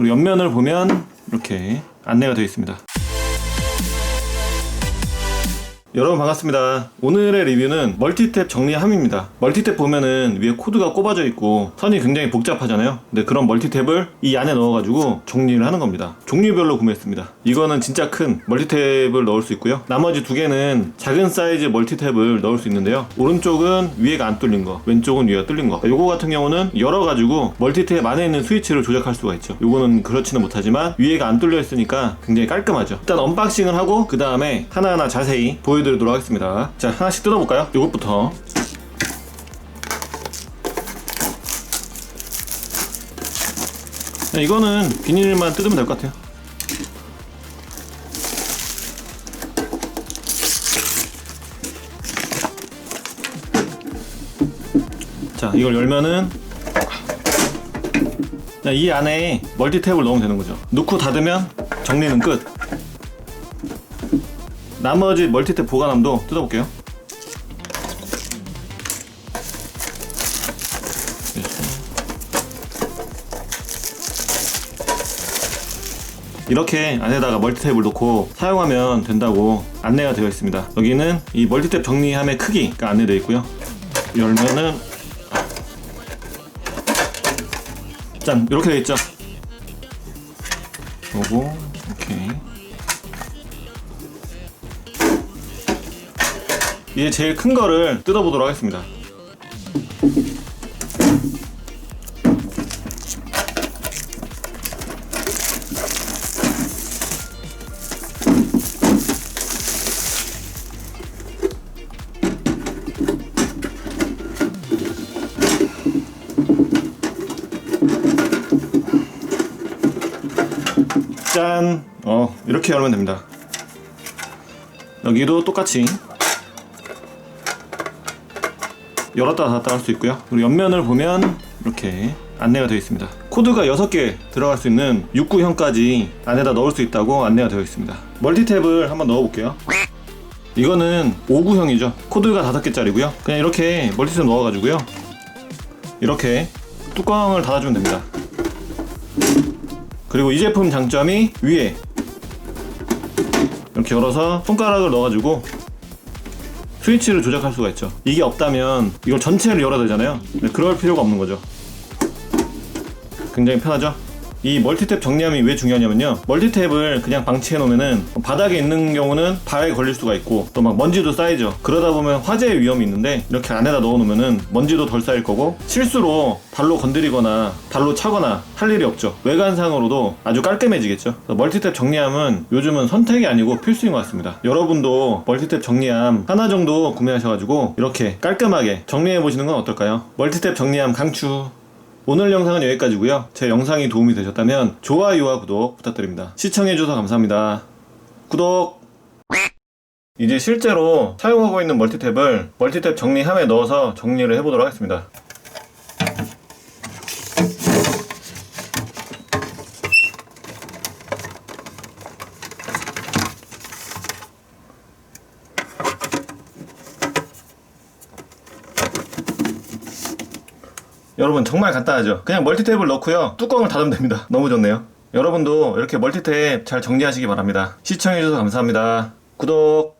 그리고 옆면을 보면 이렇게 안내가 되어 있습니다. 여러분 반갑습니다. 오늘의 리뷰는 멀티탭 정리함입니다. 멀티탭 보면은 위에 코드가 꼽아져 있고 선이 굉장히 복잡하잖아요. 근데 그런 멀티탭을 이 안에 넣어가지고 정리를 하는 겁니다. 종류별로 구매했습니다. 이거는 진짜 큰 멀티탭을 넣을 수 있고요. 나머지 두 개는 작은 사이즈 멀티탭을 넣을 수 있는데요. 오른쪽은 위에가 안 뚫린 거, 왼쪽은 위가 뚫린 거. 요거 같은 경우는 열어가지고 멀티탭 안에 있는 스위치를 조작할 수가 있죠. 요거는 그렇지는 못하지만 위에가 안 뚫려 있으니까 굉장히 깔끔하죠. 일단 언박싱을 하고 그 다음에 하나하나 자세히 보여 드리도록 하겠습니다. 자 하나씩 뜯어볼까요? 요것부터. 네, 이거는 비닐만 뜯으면 될 것 같아요. 자, 이걸 열면은 자, 이 안에 멀티 탭을 넣으면 되는 거죠. 넣고 닫으면 정리는 끝. 나머지 멀티탭 보관함도 뜯어볼게요. 이렇게 안에다가 멀티탭을 놓고 사용하면 된다고 안내가 되어 있습니다. 여기는 이 멀티탭 정리함의 크기가 안내되어 있고요. 열면은 짠 이렇게 되어 있죠. 요거 오케이. 이제 제일 큰 거를 뜯어보도록 하겠습니다. 짠! 어, 이렇게 열면 됩니다. 여기도 똑같이 열었다 닫았다 할 수 있고요. 그리고 옆면을 보면 이렇게 안내가 되어 있습니다. 코드가 6개 들어갈 수 있는 6구형까지 안에다 넣을 수 있다고 안내가 되어 있습니다. 멀티탭을 한번 넣어볼게요. 이거는 5구형이죠. 코드가 5개짜리고요. 그냥 이렇게 멀티탭 넣어가지고요. 이렇게 뚜껑을 닫아주면 됩니다. 그리고 이 제품 장점이 위에 이렇게 열어서 손가락을 넣어가지고 스위치를 조작할 수가 있죠. 이게 없다면 이걸 전체를 열어야 되잖아요. 근데 그럴 필요가 없는 거죠. 굉장히 편하죠? 이 멀티탭 정리함이 왜 중요하냐면요. 멀티탭을 그냥 방치해 놓으면은 바닥에 있는 경우는 발에 걸릴 수가 있고 또 막 먼지도 쌓이죠. 그러다 보면 화재 위험이 있는데 이렇게 안에다 넣어 놓으면은 먼지도 덜 쌓일 거고 실수로 발로 건드리거나 발로 차거나 할 일이 없죠. 외관상으로도 아주 깔끔해지겠죠. 멀티탭 정리함은 요즘은 선택이 아니고 필수인 것 같습니다. 여러분도 멀티탭 정리함 하나 정도 구매하셔가지고 이렇게 깔끔하게 정리해 보시는 건 어떨까요? 멀티탭 정리함 강추. 오늘 영상은 여기까지고요. 제 영상이 도움이 되셨다면 좋아요와 구독 부탁드립니다. 시청해주셔서 감사합니다. 구독! 이제 실제로 사용하고 있는 멀티탭을 멀티탭 정리함에 넣어서 정리를 해보도록 하겠습니다. 여러분 정말 간단하죠? 그냥 멀티탭을 넣고요. 뚜껑을 닫으면 됩니다. 너무 좋네요. 여러분도 이렇게 멀티탭 잘 정리하시기 바랍니다. 시청해주셔서 감사합니다. 구독!